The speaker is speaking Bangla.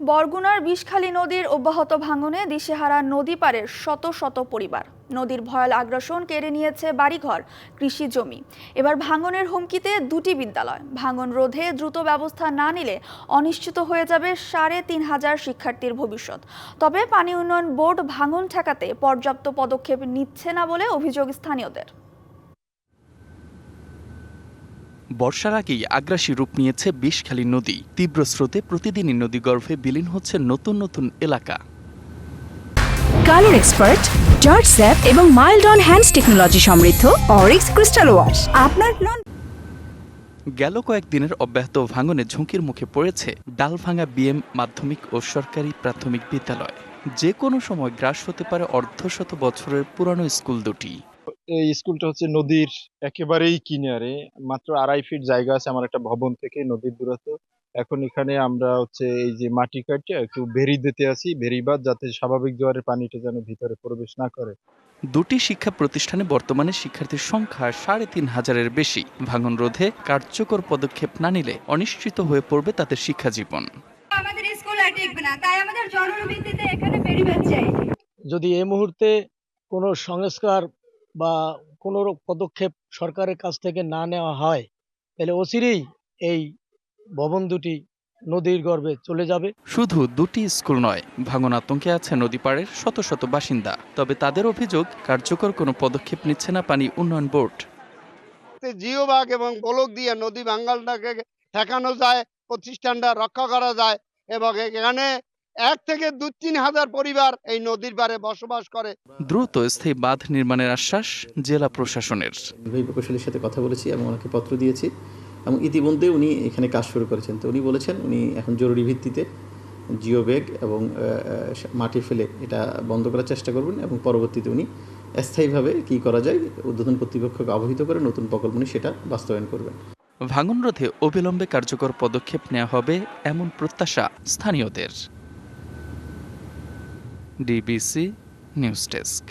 বরগুনার বিষখালী নদীর অব্যাহত ভাঙনে দিশেহারা নদী পারের শত শত পরিবার। নদীর ভয়াল আগ্রাসন কেড়ে নিয়েছে বাড়িঘর, কৃষি জমি। এবার ভাঙনের হুমকিতে দুটি বিদ্যালয়। ভাঙন রোধে দ্রুত ব্যবস্থা না নিলে অনিশ্চিত হয়ে যাবে সাড়ে তিন হাজার শিক্ষার্থীর ভবিষ্যৎ। তবে পানি উন্নয়ন বোর্ড ভাঙন ঠেকাতে পর্যাপ্ত পদক্ষেপ নিচ্ছে না বলে অভিযোগ স্থানীয়দের। বর্ষার আগেই আগ্রাসী রূপ নিয়েছে বিষখালী নদী। তীব্র স্রোতে প্রতিদিনই নদীগর্ভে বিলীন হচ্ছে নতুন নতুন এলাকা। কালার এক্সপার্ট জর্জ স্যাপ এবং মাইল্ড অন হ্যান্ডস টেকনোলজি সমৃদ্ধ অরিক্স ক্রিস্টাল ওয়াশ। আপনার লন গেল কয়েকদিনের অব্যাহত ভাঙনে ঝুঁকির মুখে পড়েছে ডালভাঙা বিএম মাধ্যমিক ও সরকারি প্রাথমিক বিদ্যালয়। যে কোনো সময় গ্রাস হতে পারে অর্ধশত বছরের পুরানো স্কুল দুটি। এই স্কুলটা হচ্ছে নদীর একেবারেই কিনারে। মাত্র আড়াই ফিট জায়গা আছে আমার একটা ভবন থেকে নদীর দূরত্ব। এখন এখানে আমরা হচ্ছে এই যে মাটি কাটে একটু বেরি দিতে আসি বেরিবাদ যাতে স্বাভাবিক জোয়ারের পানিটা যেন ভিতরে প্রবেশ না করে। দুটি শিক্ষা প্রতিষ্ঠানে বর্তমানে শিক্ষার্থীর সংখ্যা সাড়ে তিন হাজারের বেশি। ভাঙন রোধে কার্যকর পদক্ষেপ না নিলে অনিশ্চিত হয়ে পড়বে তাদের শিক্ষা জীবন। আমাদের স্কুল আর টিকবে না তাই আমাদের জনভিত্তিতে এখানে বেরিয়ে চাই যদি এই মুহূর্তে কোনো সংস্কার বা কোনো পদক্ষেপ সরকারের কাছ থেকে না নেওয়া হয় তাহলে অচিরেই এই ভবন দুটি নদীর গর্ভে চলে যাবে। শুধু দুটি স্কুল নয় ভাঙন আতঙ্কে আছে নদী পাড়ের শত শত বাসিন্দা। তবে তাদের অভিযোগ কার্যকর কোনো পদক্ষেপ নিচ্ছে না পানি উন্নয়ন বোর্ড। তে জিও বাগ এবং বলক দিয়ে নদী বাঙ্গালটাকে ঠেকানো যায় প্রতিষ্ঠানটা রক্ষা করা যায় এবং এখানে এক থেকে দু তিন হাজার পরিবার এই নদীর পাড়ে বসবাস করে। দ্রুত স্থায়ী বাঁধ নির্মাণের আশ্বাস জেলা প্রশাসনের। নির্বাহী প্রকৌশলীর সাথে কথা বলেছি এবং ওনাকে পত্র দিয়েছি এবং ইতিমধ্যে উনি এখানে কাজ শুরু করেছেন। তো উনি বলেছেন উনি এখন জরুরি ভিত্তিতে জিও ব্যাগ এবং মাটি ফেলে এটা বন্ধ করার চেষ্টা করবেন এবং পরবর্তীতে উনি স্থায়ীভাবে কী করা যায় উদ্বোধন কর্তৃপক্ষকে অবহিত করে নতুন প্রকল্প নিয়ে সেটা বাস্তবায়ন করবেন। ভাঙন রোধে অবিলম্বে কার্যকর পদক্ষেপ নেওয়া হবে এমন প্রত্যাশা স্থানীয়দের। DBC news desk